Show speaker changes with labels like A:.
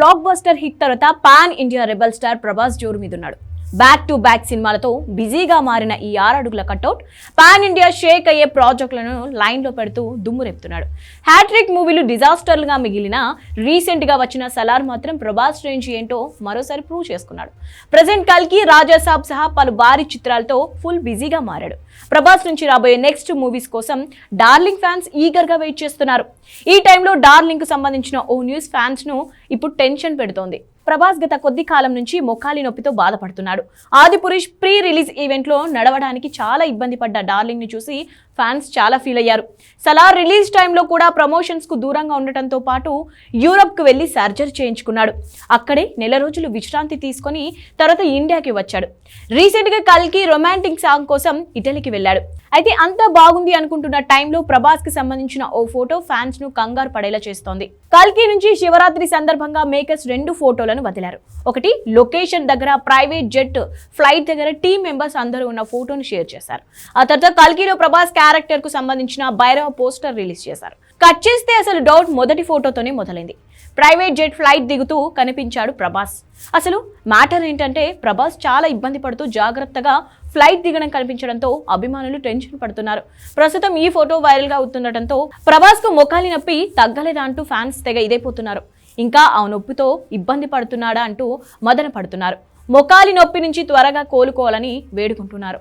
A: Block buster hit తర్వాత pan India rebel star Prabhas జోరు మీద ఉన్నాడు బ్యాక్ టు బ్యాక్ సినిమాలతో బిజీగా మారిన ఈ ఆరడుగుల కట్అవుట్ పాన్ ఇండియా షేక్ అయ్యే ప్రాజెక్టులను లైన్లో పెడుతూ దుమ్ము రేపుతున్నాడు హ్యాట్రిక్ మూవీలు డిజాస్టర్లుగా మిగిలిన రీసెంట్గా వచ్చిన సలార్ మాత్రం ప్రభాస్ రేంజ్ ఏంటో మరోసారి ప్రూవ్ చేసుకున్నాడు. ప్రజెంట్ కల్కి రాజాసాబ్ సహా పలు భారీ చిత్రాలతో ఫుల్ బిజీగా మారాడు. ప్రభాస్ నుంచి రాబోయే నెక్స్ట్ మూవీస్ కోసం డార్లింగ్ ఫ్యాన్స్ ఈగర్గా వెయిట్ చేస్తున్నారు. ఈ టైంలో డార్లింగ్కు సంబంధించిన ఓ న్యూస్ ఫ్యాన్స్ను ఇప్పుడు టెన్షన్ పెడుతోంది. ప్రభాస్ గత కొద్ది కాలం నుంచి మొక్కాలి నొప్పితో బాధపడుతున్నాడు. ఆదిపురుష్ ప్రీ రిలీజ్ ఈవెంట్లో నడవడానికి చాలా ఇబ్బంది పడ్డ డార్లింగ్ని చూసి ఫ్యాన్స్ చాలా ఫీల్ అయ్యారు. సలార్ రిలీజ్ టైంలో కూడా ప్రమోషన్స్కు దూరంగా ఉండటంతో పాటు యూరప్కు వెళ్ళి సర్జరీ చేయించుకున్నాడు. అక్కడే నెల రోజులు విశ్రాంతి తీసుకొని తర్వాత ఇండియాకి వచ్చాడు. రీసెంట్గా కల్కి రొమాంటిక్ సాంగ్ కోసం ఇటలీకి వెళ్ళాడు. అయితే అంతా బాగుంది అనుకుంటున్న టైంలో ప్రభాస్కి సంబంధించిన ఓ ఫోటో ఫ్యాన్స్ను కంగారు పడేలా చేస్తోంది. కల్కి నుంచి శివరాత్రి సందర్భంగా మేకర్స్ రెండు ఫోటోలను వదిలారు. ఒకటి లొకేషన్ దగ్గర ప్రైవేట్ జెట్ ఫ్లైట్ దగ్గర టీం మెంబర్స్ అందరూ ఉన్న ఫోటోను షేర్ చేశారు. ఆ తర్వాత కల్కిలో ప్రభాస్ క్యారెక్టర్కు సంబంధించిన భైరవ పోస్టర్ రిలీజ్ చేశారు. కట్ చేస్తే అసలు డౌట్ మొదటి ఫోటోతోనే మొదలైంది. ప్రైవేట్ జెట్ ఫ్లైట్ దిగుతూ కనిపించాడు ప్రభాస్. అసలు మ్యాటర్ ఏంటంటే ప్రభాస్ చాలా ఇబ్బంది పడుతూ జాగ్రత్తగా ఫ్లైట్ దిగడం కనిపించడంతో అభిమానులు టెన్షన్ పడుతున్నారు. ప్రస్తుతం ఈ ఫోటో వైరల్గా అవుతుండటంతో ప్రభాస్కు మొఖాలి నొప్పి తగ్గలేదా అంటూ ఫ్యాన్స్ తెగ ఇదైపోతున్నారు. ఇంకా ఆ నొప్పితో ఇబ్బంది పడుతున్నాడా అంటూ మదన పడుతున్నారు. మొకాలి నొప్పి నుంచి త్వరగా కోలుకోవాలని వేడుకుంటున్నారు.